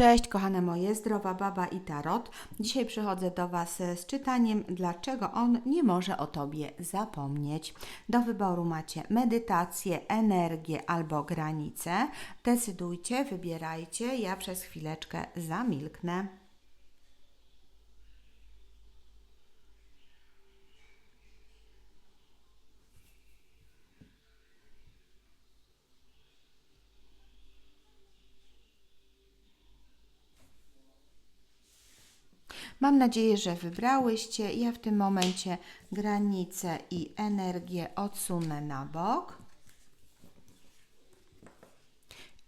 Cześć, kochane moje, zdrowa baba i tarot. Dzisiaj przychodzę do Was z czytaniem, dlaczego on nie może o Tobie zapomnieć. Do wyboru macie medytację, energię albo granice. Decydujcie, wybierajcie. Ja przez chwileczkę zamilknę. Mam nadzieję, że wybrałyście. Ja w tym momencie granice i energię odsunę na bok.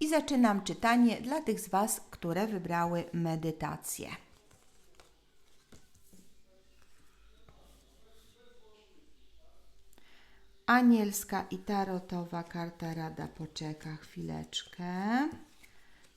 I zaczynam czytanie dla tych z Was, które wybrały medytację. Anielska i tarotowa karta rada poczeka chwileczkę.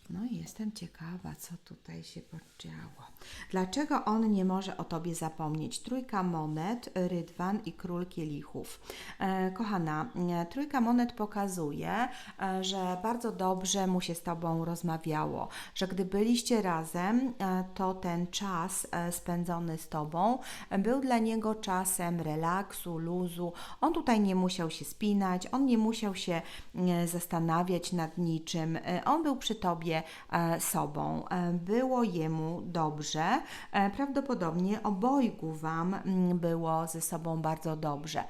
No i jestem ciekawa, co tutaj się podziało. Dlaczego on nie może o Tobie zapomnieć? Trójka monet, rydwan i król kielichów. E, kochana, e, trójka monet pokazuje, e, że bardzo dobrze mu się z Tobą rozmawiało, że gdy byliście razem, e, to ten czas spędzony z Tobą był dla niego czasem relaksu, luzu. On tutaj nie musiał się spinać, on nie musiał się zastanawiać nad niczym. On był przy Tobie e, sobą. E, Było jemu dobrze. E, Prawdopodobnie obojgu Wam mm, było ze sobą bardzo dobrze.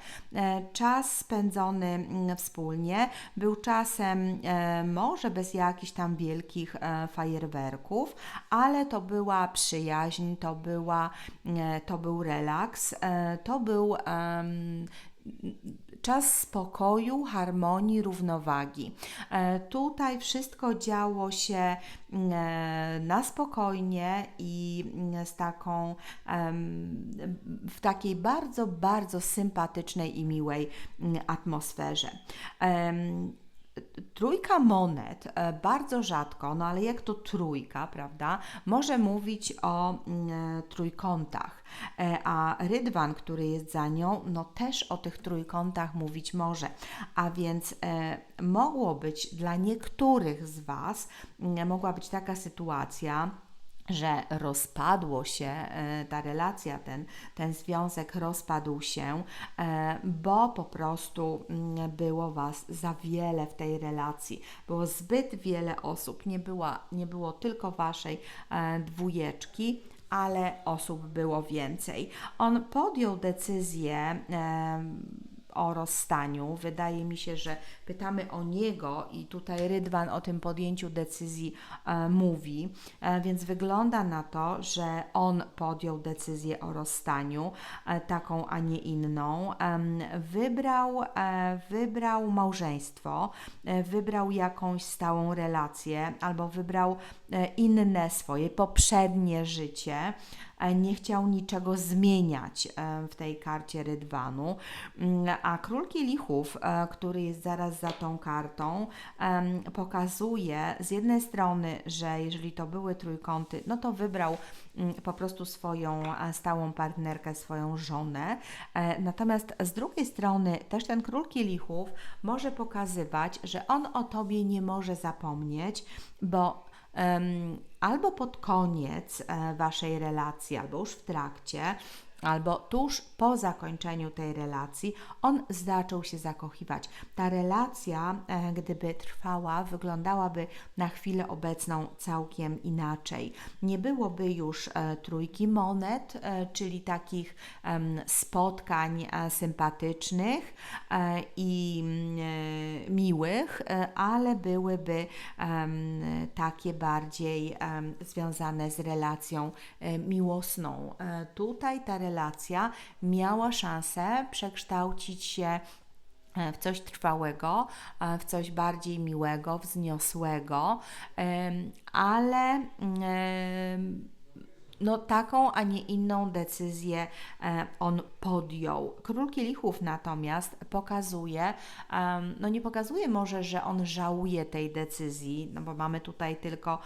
Czas spędzony mm, wspólnie był czasem może bez jakichś tam wielkich fajerwerków, ale to była przyjaźń, to, była, to był relaks, to był czas spokoju, harmonii, równowagi. E, Tutaj wszystko działo się mm, e, na spokojnie i mm, z taką w takiej bardzo, bardzo sympatycznej i miłej mm, atmosferze. Trójka monet e, bardzo rzadko, no ale jak to trójka, prawda, może mówić o mm, e, trójkątach, E, a rydwan, który jest za nią, no też o tych trójkątach mówić może. A więc mogło być dla niektórych z Was, mm, mogła być taka sytuacja, że rozpadło się e, ta relacja, ten, ten związek rozpadł się, e, bo po prostu mm, było Was za wiele w tej relacji. Było zbyt wiele osób, nie, była, nie było tylko Waszej e, dwójeczki, ale osób było więcej. On podjął decyzję. O rozstaniu. Wydaje mi się, że pytamy o niego i tutaj Rydwan o tym podjęciu decyzji e, mówi, e, więc wygląda na to, że on podjął decyzję o rozstaniu, e, taką, a nie inną. Em, wybrał, e, wybrał małżeństwo, e, wybrał jakąś stałą relację albo wybrał e, inne swoje poprzednie życie e, nie chciał niczego zmieniać e, w tej karcie Rydwanu. Mm, A król kielichów, e, który jest zaraz za tą kartą, pokazuje z jednej strony, że jeżeli to były trójkąty, no to wybrał mm, po prostu swoją e, stałą partnerkę, swoją żonę. E, Natomiast z drugiej strony też ten król kielichów może pokazywać, że on o tobie nie może zapomnieć, bo albo pod koniec e, waszej relacji, albo już w trakcie, albo tuż po zakończeniu tej relacji, on zaczął się zakochiwać. Ta relacja, e, gdyby trwała, wyglądałaby na chwilę obecną całkiem inaczej. Nie byłoby już e, trójki monet, e, czyli takich spotkań sympatycznych i mm, miłych, ale byłyby takie bardziej związane z relacją miłosną. Tutaj ta relacja miała szansę przekształcić się e, w coś trwałego, e, w coś bardziej miłego, wzniosłego, ale em, no taką, a nie inną decyzję e, on podjął. Król Kielichów natomiast pokazuje, no nie pokazuje może, że on żałuje tej decyzji, no bo mamy tutaj tylko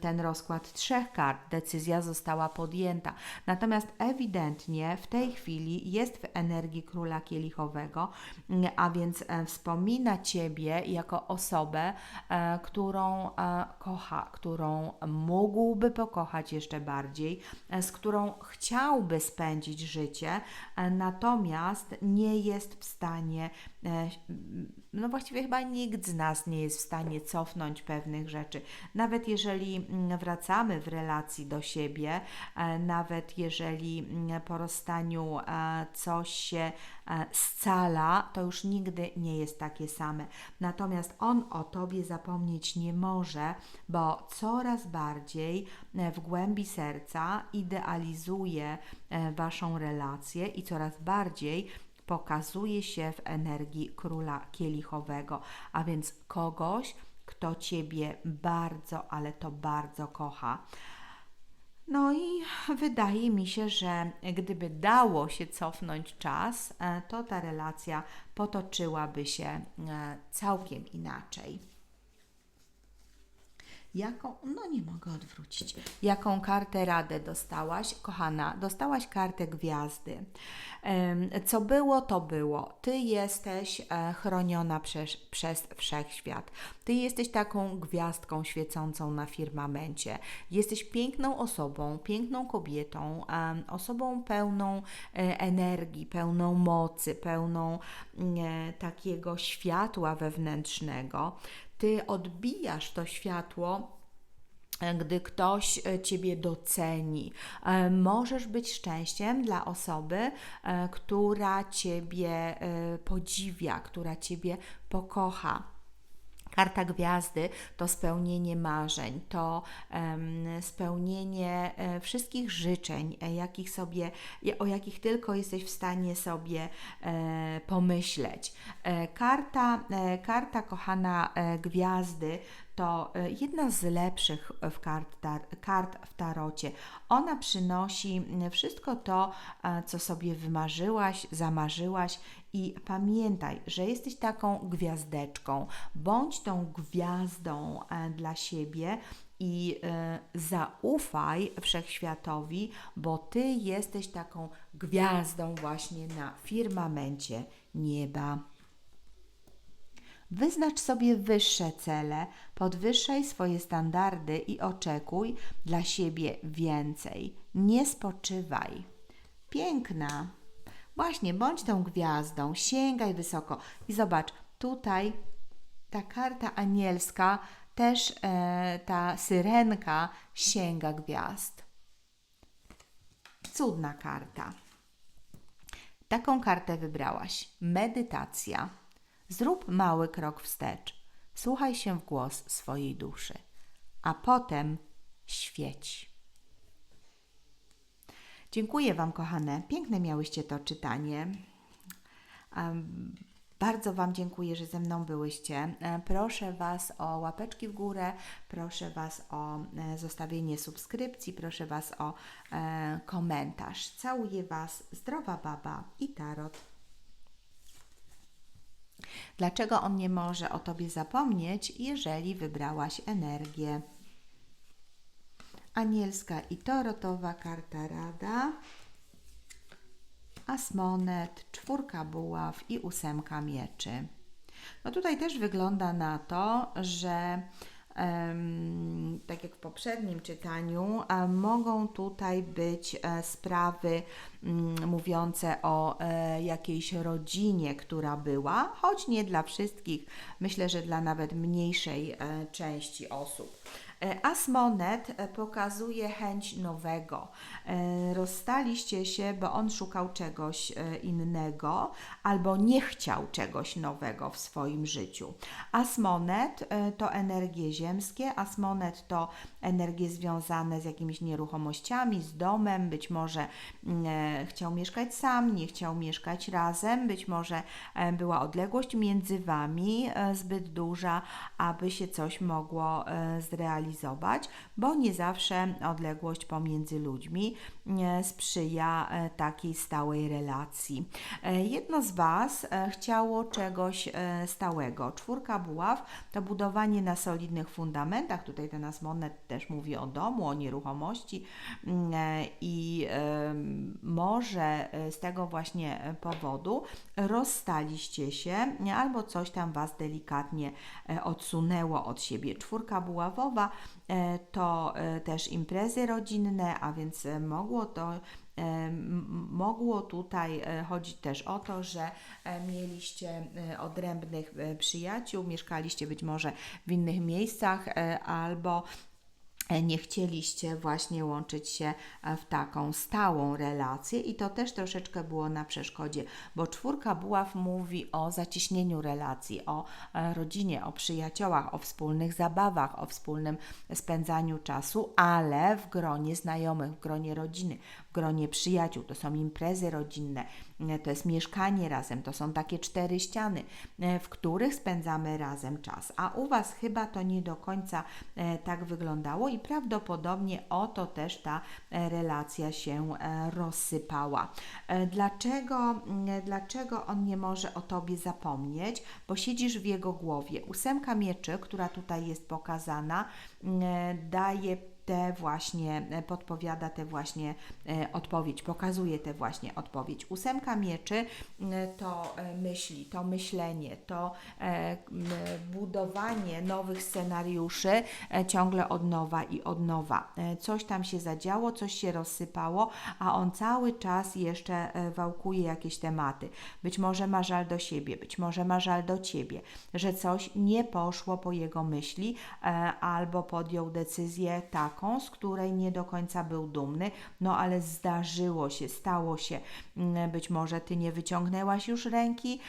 ten rozkład trzech kart, decyzja została podjęta. Natomiast ewidentnie w tej chwili jest w energii Króla Kielichowego, mm, a więc e, wspomina Ciebie jako osobę, e, którą kocha, którą mógłby pokochać jeszcze bardziej, e, z którą chciałby spędzić życie, e, natomiast nie jest w stanie, e, no właściwie chyba nikt z nas nie jest w stanie cofnąć pewnych rzeczy. Nawet jeżeli mm, wracamy w relacji do siebie, nawet jeżeli mm, po rozstaniu coś się scala, to już nigdy nie jest takie same. Natomiast on o tobie zapomnieć nie może, bo coraz bardziej w głębi serca idealizuje e, waszą relację i coraz bardziej pokazuje się w energii króla kielichowego, a więc kogoś, kto ciebie bardzo, ale to bardzo kocha. No i wydaje mi się, że gdyby dało się cofnąć czas, e, to ta relacja potoczyłaby się e, całkiem inaczej. Jaką, no nie mogę odwrócić. Jaką kartę radę dostałaś? Kochana, dostałaś kartę gwiazdy. Co było, to było. Ty jesteś e, chroniona przez, przez wszechświat. Ty jesteś taką gwiazdką świecącą na firmamencie. Jesteś piękną osobą, piękną kobietą, osobą pełną e, energii, pełną mocy, pełną takiego światła wewnętrznego ty odbijasz to światło e, gdy ktoś e, Ciebie doceni. E, Możesz być szczęściem dla osoby, która Ciebie podziwia, która Ciebie pokocha. Karta gwiazdy to spełnienie marzeń, to spełnienie e, wszystkich życzeń, e, jakich sobie, o jakich tylko jesteś w stanie sobie e, pomyśleć. Karta, karta kochana gwiazdy to e, jedna z lepszych w kart, tar, kart w tarocie. Ona przynosi wszystko to, e, co sobie wymarzyłaś, zamarzyłaś i pamiętaj, że jesteś taką gwiazdeczką. Bądź tą gwiazdą e, dla siebie i e, zaufaj wszechświatowi, bo ty jesteś taką gwiazdą właśnie na firmamencie nieba. Wyznacz sobie wyższe cele, podwyższaj swoje standardy i oczekuj dla siebie więcej. Nie spoczywaj. Piękna. Właśnie, bądź tą gwiazdą, sięgaj wysoko. I zobacz, tutaj ta karta anielska, też e, ta syrenka sięga gwiazd. Cudna karta. Taką kartę wybrałaś. Medytacja. Zrób mały krok wstecz. Słuchaj się w głos swojej duszy, a potem świeć. Dziękuję Wam, kochane. Piękne miałyście to czytanie. Bardzo Wam dziękuję, że ze mną byłyście. E, Proszę Was o łapeczki w górę, proszę Was o e, zostawienie subskrypcji, proszę Was o e, komentarz. Całuję Was, zdrowa baba i tarot. Dlaczego on nie może o Tobie zapomnieć, jeżeli wybrałaś energię? Anielska i Torotowa karta rada. Asmonet, czwórka buław i ósemka mieczy. No tutaj też wygląda na to, że tak jak w poprzednim czytaniu, mogą tutaj być e, sprawy mm, mówiące o e, jakiejś rodzinie, która była, choć nie dla wszystkich, myślę, że dla nawet mniejszej e, części osób. E, Asmonet e, pokazuje chęć nowego. E, Rozstaliście się, bo on szukał czegoś innego albo nie chciał czegoś nowego w swoim życiu. Asmonet to energie ziemskie, asmonet to energie związane z jakimiś nieruchomościami, z domem, być może mm, e, chciał mieszkać sam, nie chciał mieszkać razem, być może e, była odległość między wami e, zbyt duża, aby się coś mogło zrealizować realizować, bo nie zawsze odległość pomiędzy ludźmi e, sprzyja takiej stałej relacji. Jedno z Was chciało czegoś stałego. Czwórka buław to budowanie na solidnych fundamentach. Tutaj ten Monet też mówi o domu, o nieruchomości mm, e, i może e, z tego właśnie e, powodu rozstaliście się albo coś tam Was delikatnie odsunęło od siebie. Czwórka buławowa to też imprezy rodzinne, a więc mogło to mogło tutaj chodzić też o to, że mieliście odrębnych przyjaciół, mieszkaliście być może w innych miejscach albo nie chcieliście właśnie łączyć się e, w taką stałą relację i to też troszeczkę było na przeszkodzie, bo czwórka buław mówi o zacieśnieniu relacji, o e, rodzinie, o przyjaciołach, o wspólnych zabawach, o wspólnym spędzaniu czasu, ale w gronie znajomych, w gronie rodziny, w gronie przyjaciół. To są imprezy rodzinne, e, to jest mieszkanie razem, to są takie cztery ściany, e, w których spędzamy razem czas. A u Was chyba to nie do końca e, tak wyglądało i prawdopodobnie o to też ta relacja się rozsypała. Dlaczego, dlaczego on nie może o Tobie zapomnieć? Bo siedzisz w jego głowie. Ósemka mieczy, która tutaj jest pokazana, daje te właśnie, e, podpowiada tę właśnie e, odpowiedź, pokazuje tę właśnie odpowiedź. Ósemka mieczy to e, myśli, to myślenie, to budowanie nowych scenariuszy ciągle od nowa i od nowa. Coś tam się zadziało, coś się rozsypało, a on cały czas jeszcze wałkuje jakieś tematy. Być może ma żal do siebie, być może ma żal do ciebie, że coś nie poszło po jego myśli albo podjął decyzję z której nie do końca był dumny, no ale zdarzyło się, stało się. Mm, Być może ty nie wyciągnęłaś już ręki,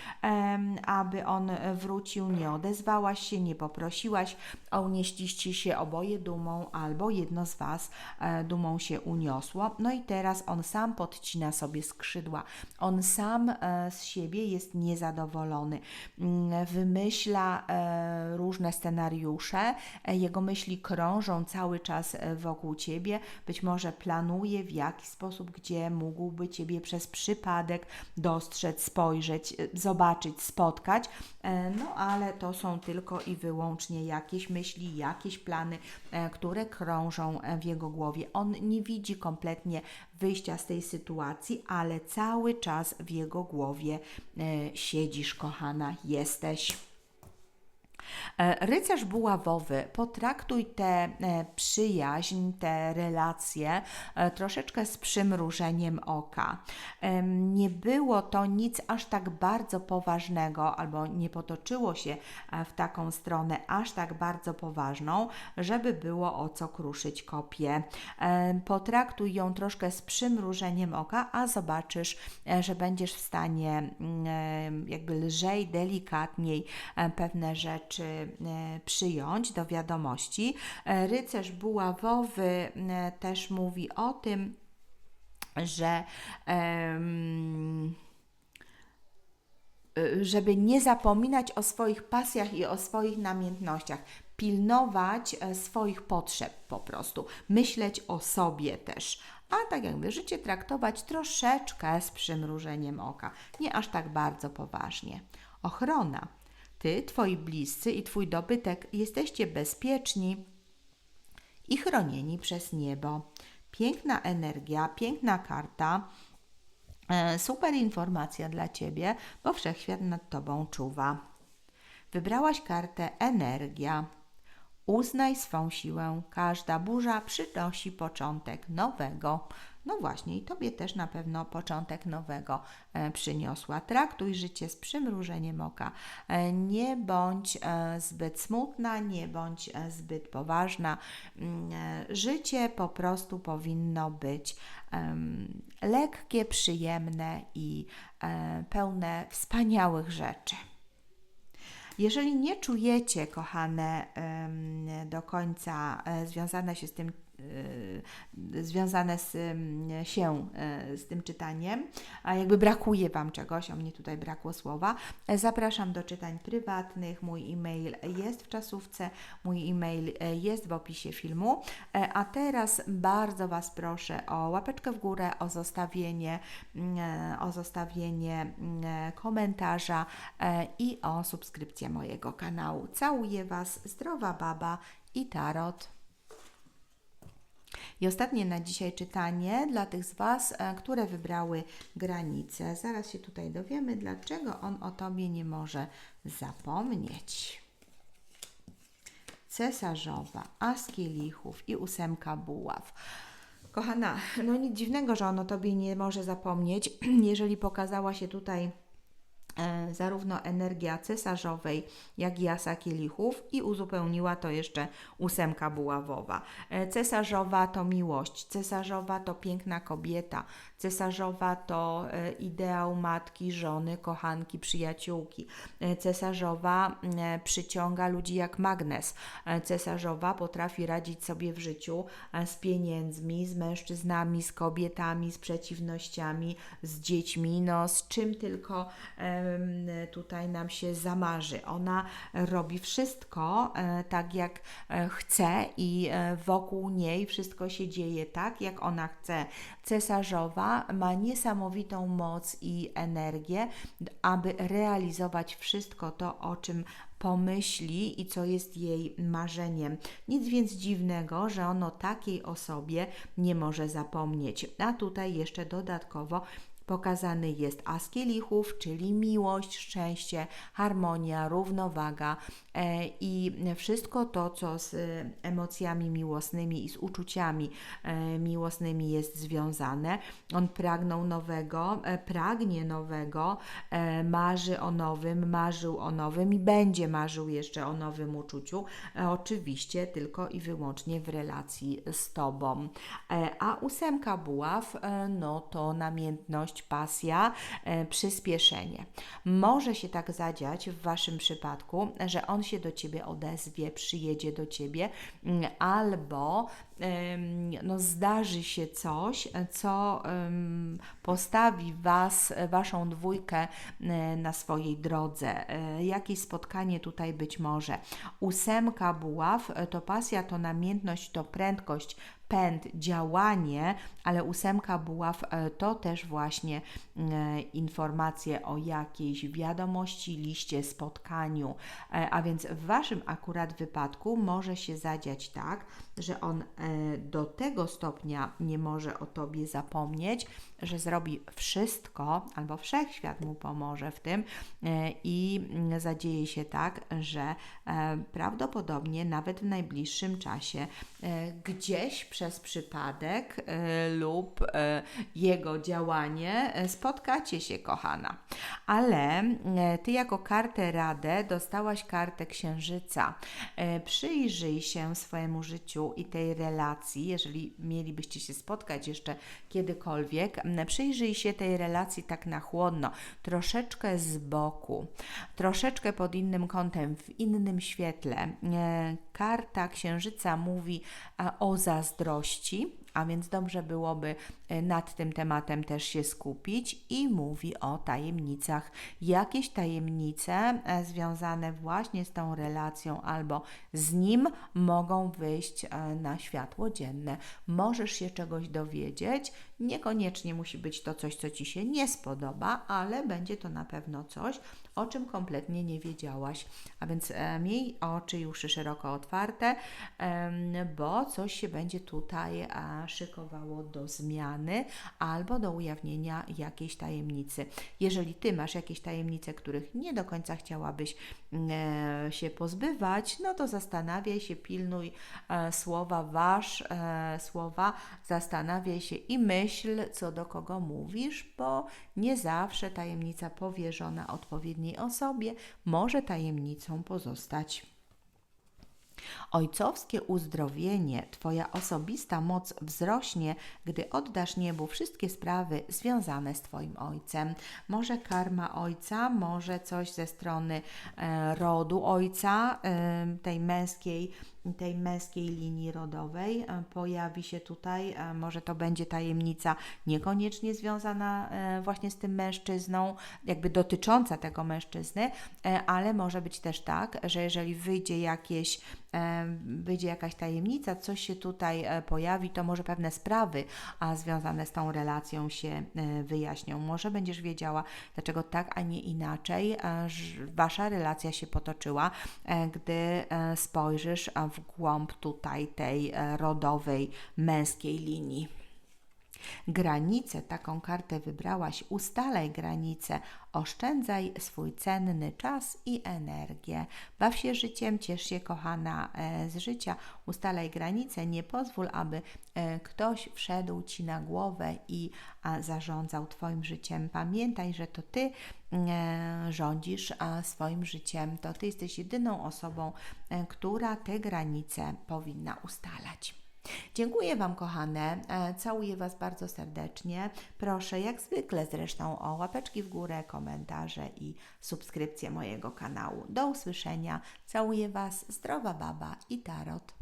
aby on wrócił, nie odezwałaś się, nie poprosiłaś, a unieśliście się oboje dumą, albo jedno z was e, dumą się uniosło. No i teraz on sam podcina sobie skrzydła. On sam e, z siebie jest niezadowolony. Mm, Wymyśla e, różne scenariusze, jego myśli krążą cały czas wokół ciebie. Być może planuje w jaki sposób, gdzie mógłby ciebie przez przypadek dostrzec, spojrzeć, e, zobaczyć, spotkać. E, No ale to są tylko i wyłącznie jakieś myśli, jakieś plany, e, które krążą e, w jego głowie. On nie widzi kompletnie wyjścia z tej sytuacji, ale cały czas w jego głowie e, siedzisz, kochana, jesteś. E, Rycerz buławowy, potraktuj tę e, przyjaźń, te relacje troszeczkę z przymrużeniem oka. Nie było to nic aż tak bardzo poważnego, albo nie potoczyło się e, w taką stronę aż tak bardzo poważną, żeby było o co kruszyć kopię. Potraktuj ją troszkę z przymrużeniem oka, a zobaczysz, że będziesz w stanie mm, jakby lżej, delikatniej pewne rzeczy e, przyjąć do wiadomości. E, Rycerz buławowy e, też mówi o tym, że żeby nie zapominać o swoich pasjach i o swoich namiętnościach, pilnować swoich potrzeb po prostu, myśleć o sobie też. A tak jakby życie traktować troszeczkę z przymrużeniem oka, nie aż tak bardzo poważnie. Ochrona. Ty, twoi bliscy i twój dobytek jesteście bezpieczni i chronieni przez niebo. Piękna energia, piękna karta. E, Super informacja dla Ciebie, bo wszechświat nad Tobą czuwa. Wybrałaś kartę energia. Uznaj swą siłę. Każda burza przynosi początek nowego. No właśnie, i Tobie też na pewno początek nowego e, przyniosła. Traktuj życie z przymrużeniem oka. E, nie bądź e, zbyt smutna, nie bądź zbyt poważna. Mm, Życie po prostu powinno być lekkie, przyjemne i pełne wspaniałych rzeczy. Jeżeli nie czujecie, kochane, do końca związane się z tym związane z, mm, się y, z tym czytaniem, a jakby brakuje Wam czegoś, o mnie tutaj brakło słowa, e, zapraszam do czytań prywatnych. Mój e-mail jest w czasówce, mój e-mail e, jest w opisie filmu. E, A teraz bardzo Was proszę o łapeczkę w górę, o zostawienie, mm, o zostawienie mm, komentarza i o subskrypcję mojego kanału. Całuję Was, zdrowa baba i tarot. I ostatnie na dzisiaj czytanie dla tych z Was, e, które wybrały granice. Zaraz się tutaj dowiemy, dlaczego on o Tobie nie może zapomnieć. Cesarzowa, as kielichów i ósemka buław. Kochana, no nic dziwnego, że on o Tobie nie może zapomnieć, jeżeli pokazała się tutaj zarówno energia cesarzowej, jak i asa kielichów i uzupełniła to jeszcze ósemka buławowa. E, Cesarzowa to miłość, cesarzowa to piękna kobieta, cesarzowa to e, ideał matki, żony, kochanki, przyjaciółki. E, Cesarzowa e, przyciąga ludzi jak magnes. E, Cesarzowa potrafi radzić sobie w życiu e, z pieniędzmi, z mężczyznami, z kobietami, z przeciwnościami, z dziećmi, no z czym tylko tutaj nam się zamarzy. Ona robi wszystko e, tak, jak e, chce i e, wokół niej wszystko się dzieje tak, jak ona chce. Cesarzowa ma niesamowitą moc i energię, aby realizować wszystko to, o czym pomyśli i co jest jej marzeniem. Nic więc dziwnego, że ono takiej osobie nie może zapomnieć. A tutaj jeszcze dodatkowo pokazany jest as kielichów, czyli miłość, szczęście, harmonia, równowaga e, i wszystko to, co z emocjami miłosnymi i z uczuciami e, miłosnymi jest związane. On pragnął nowego, e, pragnie nowego, marzy o nowym, marzył o nowym i będzie marzył jeszcze o nowym uczuciu, oczywiście tylko i wyłącznie w relacji z Tobą. A ósemka buław, no to namiętność, pasja, e, przyspieszenie. Może się tak zadziać w Waszym przypadku, że on się do Ciebie odezwie, przyjedzie do Ciebie, mm, albo no, zdarzy się coś, co postawi Was, Waszą dwójkę e, na swojej drodze. E, Jakieś spotkanie tutaj być może. Ósemka buław to pasja, to namiętność, to prędkość, pęd, działanie, ale ósemka buław e, to też właśnie e, informacje o jakiejś wiadomości, liście, spotkaniu. E, A więc w Waszym akurat wypadku może się zadziać tak, że on e, do tego stopnia nie może o Tobie zapomnieć, że zrobi wszystko, albo wszechświat mu pomoże w tym e, i zadzieje się tak, że e, prawdopodobnie nawet w najbliższym czasie gdzieś przez przypadek lub jego działanie spotkacie się, kochana. Ale Ty jako kartę Radę dostałaś kartę Księżyca. Przyjrzyj się swojemu życiu i tej relacji, jeżeli mielibyście się spotkać jeszcze kiedykolwiek, przyjrzyj się tej relacji tak na chłodno, troszeczkę z boku, troszeczkę pod innym kątem, w innym świetle. E, Karta Księżyca mówi o zazdrości, a więc dobrze byłoby e, nad tym tematem też się skupić i mówi o tajemnicach. Jakieś tajemnice e, związane właśnie z tą relacją albo z nim mogą wyjść e, na światło dzienne. Możesz się czegoś dowiedzieć, niekoniecznie musi być to coś, co ci się nie spodoba, ale będzie to na pewno coś, o czym kompletnie nie wiedziałaś. A więc e, miej oczy i uszy szeroko otwarte, bo coś się będzie tutaj e, szykowało do zmiany albo do ujawnienia jakiejś tajemnicy. Jeżeli Ty masz jakieś tajemnice, których nie do końca chciałabyś e, się pozbywać, no to zastanawiaj się, pilnuj słowa, waż e, słowa, zastanawiaj się i myśl, co do kogo mówisz, bo nie zawsze tajemnica powierzona odpowiedniej osobie może tajemnicą pozostać. Ojcowskie uzdrowienie, Twoja osobista moc wzrośnie, gdy oddasz niebu wszystkie sprawy związane z Twoim ojcem. Może karma ojca, może coś ze strony e, rodu ojca, e, tej męskiej tej męskiej linii rodowej e, pojawi się tutaj, e, może to będzie tajemnica niekoniecznie związana e, właśnie z tym mężczyzną, jakby dotycząca tego mężczyzny, ale może być też tak, że jeżeli wyjdzie jakieś, e, wyjdzie jakaś tajemnica, coś się tutaj e, pojawi, to może pewne sprawy a związane z tą relacją się e, wyjaśnią. Może będziesz wiedziała, dlaczego tak, a nie inaczej wasza relacja się potoczyła, gdy spojrzysz w głąb tutaj tej rodowej męskiej linii. Granice, taką kartę wybrałaś, ustalaj granice, oszczędzaj swój cenny czas i energię. Baw się życiem, ciesz się kochana e, z życia, ustalaj granice, nie pozwól, aby e, ktoś wszedł ci na głowę i zarządzał Twoim życiem. Pamiętaj, że to Ty e, rządzisz swoim życiem, to Ty jesteś jedyną osobą, która te granice powinna ustalać. Dziękuję Wam, kochane. E, Całuję Was bardzo serdecznie. Proszę, jak zwykle zresztą, o łapeczki w górę, komentarze i subskrypcję mojego kanału. Do usłyszenia. Całuję Was. Zdrowa baba i tarot.